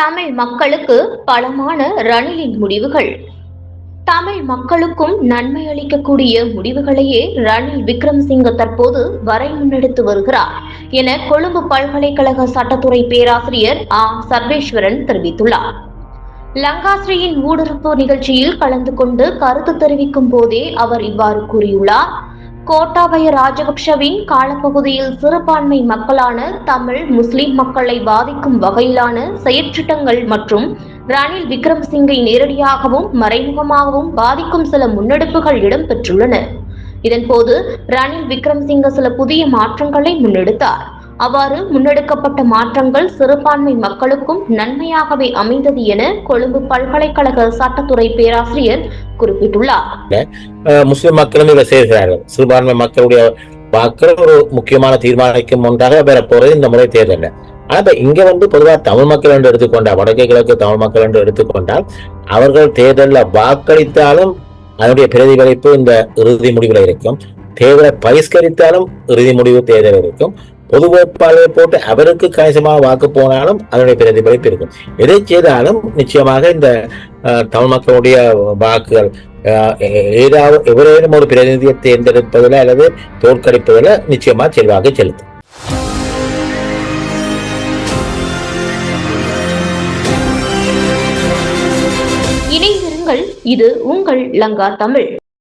தமிழ் மக்களுக்கு பலமான ரணிலின் முடிவுகள். தமிழ் மக்களுக்கும் நன்மை அளிக்கக்கூடிய முடிவுகளையே ரணில் விக்ரம்சிங்க தற்போது வரை முன்னெடுத்து வருகிறார் என கொழும்பு பல்கலைக்கழக சட்டத்துறை பேராசிரியர் ஆ. சர்வேஸ்வரன் தெரிவித்துள்ளார். லங்காஸ்ரீயின் ஊடுருப்பு நிகழ்ச்சியில் கலந்து கொண்டு கருத்து தெரிவிக்கும் போதே அவர் இவ்வாறு கூறியுள்ளார். கோட்டாபய ராஜபக்ஷவின் காலப்பகுதியில் சிறுபான்மை மக்களான தமிழ் முஸ்லிம் மக்களை பாதிக்கும் வகையிலான செயற்றிட்டங்கள் மற்றும் ரணில் விக்ரமசிங்கை நேரடியாகவும் மறைமுகமாகவும் பாதிக்கும் சில முன்னெடுப்புகள் இடம்பெற்றுள்ளன. இதன்போது ரணில் விக்ரமசிங்க சில புதிய மாற்றங்களை முன்னெடுத்தார். அவ்வாறு முன்னெடுக்கப்பட்ட மாற்றங்கள் சிறுபான்மை மக்களுக்கும் நன்மையாகவே அமைந்தது என கொழும்பு பல்கலைக்கழக சட்டத்துறை பேராசிரியர் குறிப்பிட்டுள்ளார். முஸ்லிம் மக்களும் இதை சேர்கிறார்கள் சிறுபான்மை மக்களுடைய வாக்கள் ஒரு முக்கியமான தீர்மானிக்கும் ஒன்றாக பெறப்போறது இந்த முறை தேர்தல் ஆனா இங்க வந்து பொதுவா தமிழ் மக்கள் என்று எடுத்துக்கொண்டால் வடக்கு கிழக்கு தமிழ் மக்கள் என்று எடுத்துக்கொண்டால் அவர்கள் தேர்தலில் வாக்களித்தாலும் அதனுடைய பிரதிபலிப்பு இந்த இறுதி முடிவில் இருக்கும். தேர்தலை பரிஷ்கரித்தாலும் இறுதி முடிவு தேர்தல் இருக்கும். பொது வேட்பாளரை போட்டு அவருக்கு கணிசமாக வாக்கு போனாலும் அதனுடைய பிரதிபலிப்பு இருக்கும். எதை செய்தாலும் நிச்சயமாக இந்த தமிழ் மக்களுடைய வாக்குகள் ஏதாவது எவரேனும் ஒரு பிரதிநிதியை தேர்ந்தெடுப்பதில் அல்லது தோற்கடிப்பதில் நிச்சயமா செல்வாக்கு செலுத்தும். இணைந்திருங்கள். இது உங்கள் லங்கா தமிழ்.